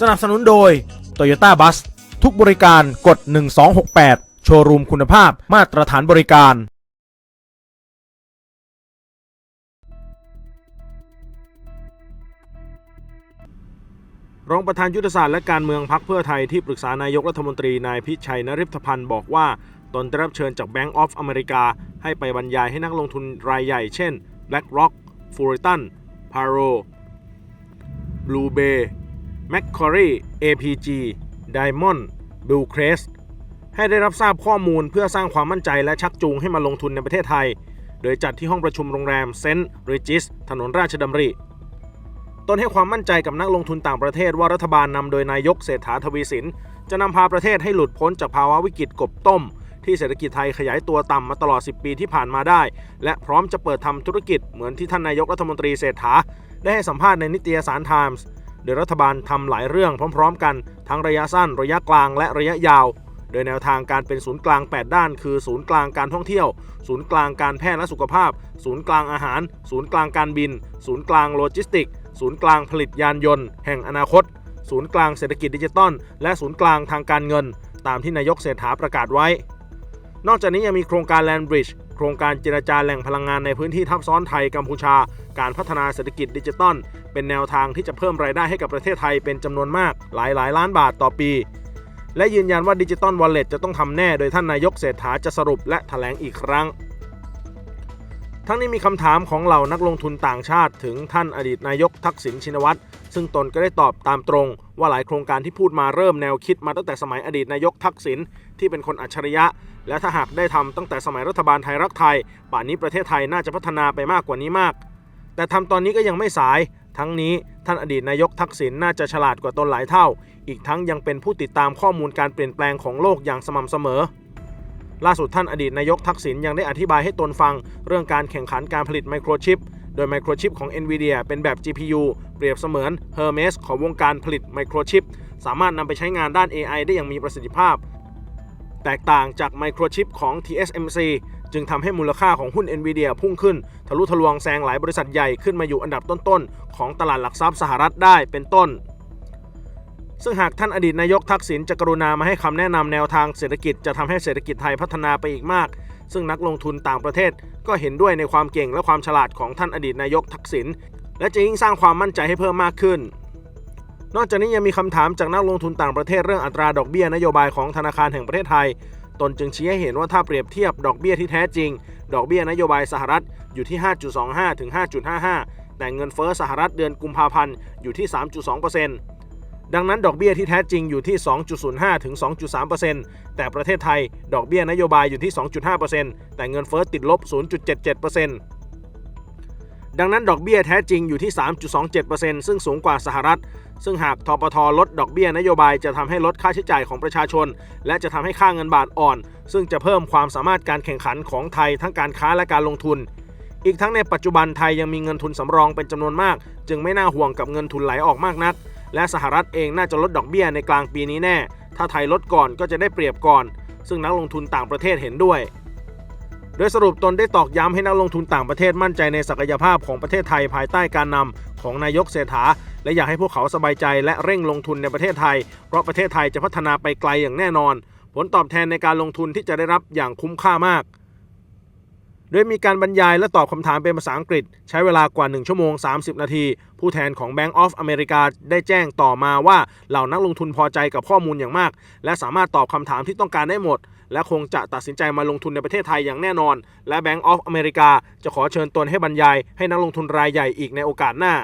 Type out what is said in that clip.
สนับสนุนโดย Toyota Bus ทุกบริการกด 1268 โชว์รูมคุณภาพมาตรฐานบริการ รองประธานยุทธศาสตร์และการเมืองพักเพื่อไทยที่ปรึกษานายกรัฐมนตรีนายพิชัยนริพพันธ์บอกว่าตนได้รับเชิญจาก Bank of America ให้ไปบรรยายให้นักลงทุนรายใหญ่เช่น BlackRock, f u r i t o n Paro, Blue Bay, Macquarie, APG, Diamond, Billcrest ให้ได้รับทราบข้อมูลเพื่อสร้างความมั่นใจและชักจูงให้มาลงทุนในประเทศไทย โดยจัดที่ห้องประชุมโรงแรมเซนต์ริจิสถนนราชดำริ ตนให้ความมั่นใจกับนักลงทุนต่างประเทศว่ารัฐบาลนำโดยนายกเศรษฐาทวีสิน จะนำพาประเทศให้หลุดพ้นจากภาวะวิกฤตกบต้ม ที่เศรษฐกิจไทยขยายตัวต่ำมาตลอด 10 ปีที่ผ่านมาได้ และพร้อมจะเปิดทำธุรกิจเหมือนที่ท่านนายกรัฐมนตรีเศรษฐาได้ให้สัมภาษณ์ในนิตยสารไทมส์ โดยรัฐบาลทำหลายเรื่องพร้อม ๆ กัน ทั้งระยะสั้น ระยะกลางและระยะยาว โดยแนวทางการเป็นศูนย์กลาง 8 ด้าน คือศูนย์กลางการท่องเที่ยว ศูนย์กลางการแพทย์และสุขภาพ ศูนย์กลางอาหาร ศูนย์กลางการบิน ศูนย์กลางโลจิสติก ศูนย์กลางผลิตยานยนต์ แห่งอนาคต ศูนย์กลางเศรษฐกิจดิจิทัลและศูนย์กลางทางการเงิน ตามที่นายกเศรษฐาประกาศไว้ นอกจากนี้ยังมีโครงการแลนบริดจ์ โครงการเจรจาแหล่งพลังงานในพื้นที่ทับซ้อนไทยกัมพูชา การพัฒนาเศรษฐกิจดิจิทัลเป็นแนวทางที่จะเพิ่มรายได้ให้กับประเทศไทยเป็นจำนวนมากหลายหลายล้านบาทต่อปี และยืนยันว่าดิจิตอลวอลเล็ตจะต้องทำแน่โดยท่านนายกเศรษฐาจะสรุปและแถลงอีกครั้ง ทั้งนี้มีคำถามของเหล่านักลงทุนต่างชาติ ถึงท่านอดีตนายกทักษิณชินวัตร ซึ่งตนก็ได้ตอบตามตรง ว่าหลายโครงการที่พูดมาเริ่มแนวคิดมาตั้งแต่สมัยอดีตนายกทักษิณที่เป็นคนอัจฉริยะ และถ้าหากได้ทำตั้งแต่สมัยรัฐบาลไทยรักไทย ป่านนี้ประเทศไทยน่าจะพัฒนาไปมากกว่านี้มาก แต่ทำตอนนี้ก็ยังไม่สาย ทั้งนี้ท่านอดีตนายกทักษิณน่าจะฉลาดกว่าตนหลายเท่า อีกทั้งยังเป็นผู้ติดตามข้อมูลการเปลี่ยนแปลงของโลกอย่างสม่ำเสมอล่าสุดท่านอดีตนายกทักษิณยังได้อธิบายให้ตนฟัง เรื่องการแข่งขันการผลิตไมโครชิป โดยไมโครชิปของ NVIDIA เป็นแบบ GPU เปรียบเสมือน Hermes ของวงการผลิตไมโครชิปสามารถนำไปใช้งานด้าน AI ได้อย่างมีประสิทธิภาพ แตกต่างจากไมโครชิปของ TSMC จึงทำให้มูลค่าของหุ้น NVIDIA พุ่งขึ้น ทะลุทะลวงแซงหลายบริษัทใหญ่ขึ้นมาอยู่อันดับต้นๆ ของตลาดหลักทรัพย์สหรัฐได้เป็นต้นซึ่งหากท่านอดีตนายกทักษิณจะกรุณามาให้คำแนะนำแนวทางเศรษฐกิจจะทำให้เศรษฐกิจไทยพัฒนาไปอีกมาก ซึ่งนักลงทุนต่างประเทศ ก็เห็นด้วยในความเก่งและความฉลาดของท่านอดีตนายกทักษิณและจะยิ่งสร้างความมั่นใจให้เพิ่มมากขึ้น นอกจากนี้ยังมีคำถามจากนักลงทุนต่างประเทศเรื่องอัตราดอกเบี้ยนโยบายของธนาคารแห่งประเทศไทย ตนจึงชี้ให้เห็นว่าถ้าเปรียบเทียบดอกเบี้ยที่แท้จริง ดอกเบี้ยนโยบายสหรัฐอยู่ที่ 5.25 ถึง 5.55 แต่เงินเฟ้อสหรัฐเดือนกุมภาพันธ์อยู่ที่ 3.2% ดังนั้นดอกเบี้ยที่แท้จริงอยู่ที่ 2.05 ถึง 2.3%แต่ประเทศไทยดอกเบี้ยนโยบายอยู่ที่ 2.5%แต่เงินเฟ้อติดลบ 0.77%ดังนั้นดอกเบี้ยแท้จริงอยู่ที่ 3.27%ซึ่งสูงกว่าสหรัฐ ซึ่งหากทปทลดดอกเบี้ยนโยบายจะทำให้ลดค่าใช้จ่ายของประชาชน และจะทำให้ค่าเงินบาทอ่อน ซึ่งจะเพิ่มความสามารถการแข่งขันของไทยทั้งการค้าและการลงทุน อีกทั้งในปัจจุบันไทยยังมีเงินทุนสำรองเป็นจำนวนมาก จึงไม่น่าห่วงกับเงินทุนไหลออกมากนัก และสหรัฐเองน่าจะลดดอกเบี้ยในกลางปีนี้แน่ ถ้าไทยลดก่อนก็จะได้เปรียบก่อน ซึ่งนักลงทุนต่างประเทศเห็นด้วย โดยสรุปตนได้ตอกย้ำให้นักลงทุนต่างประเทศมั่นใจในศักยภาพของประเทศไทยภายใต้การนำของนายกเศรษฐา และอยากให้พวกเขาสบายใจและเร่งลงทุนในประเทศไทย เพราะประเทศไทยจะพัฒนาไปไกลอย่างแน่นอน ผลตอบแทนในการลงทุนที่จะได้รับอย่างคุ้มค่ามาก โดยมีการบรรยายและตอบคำถามเป็นภาษาอังกฤษ ใช้เวลากว่า 1 ชั่วโมง 30 นาที ผู้แทนของ Bank of America ได้แจ้งต่อมาว่าเหล่านักลงทุนพอใจกับข้อมูลอย่างมาก และสามารถตอบคำถามที่ต้องการได้หมด และคงจะตัดสินใจมาลงทุนในประเทศไทยอย่างแน่นอน และ Bank of America จะขอเชิญตนให้บรรยายให้นักลงทุนรายใหญ่อีกในโอกาสหน้า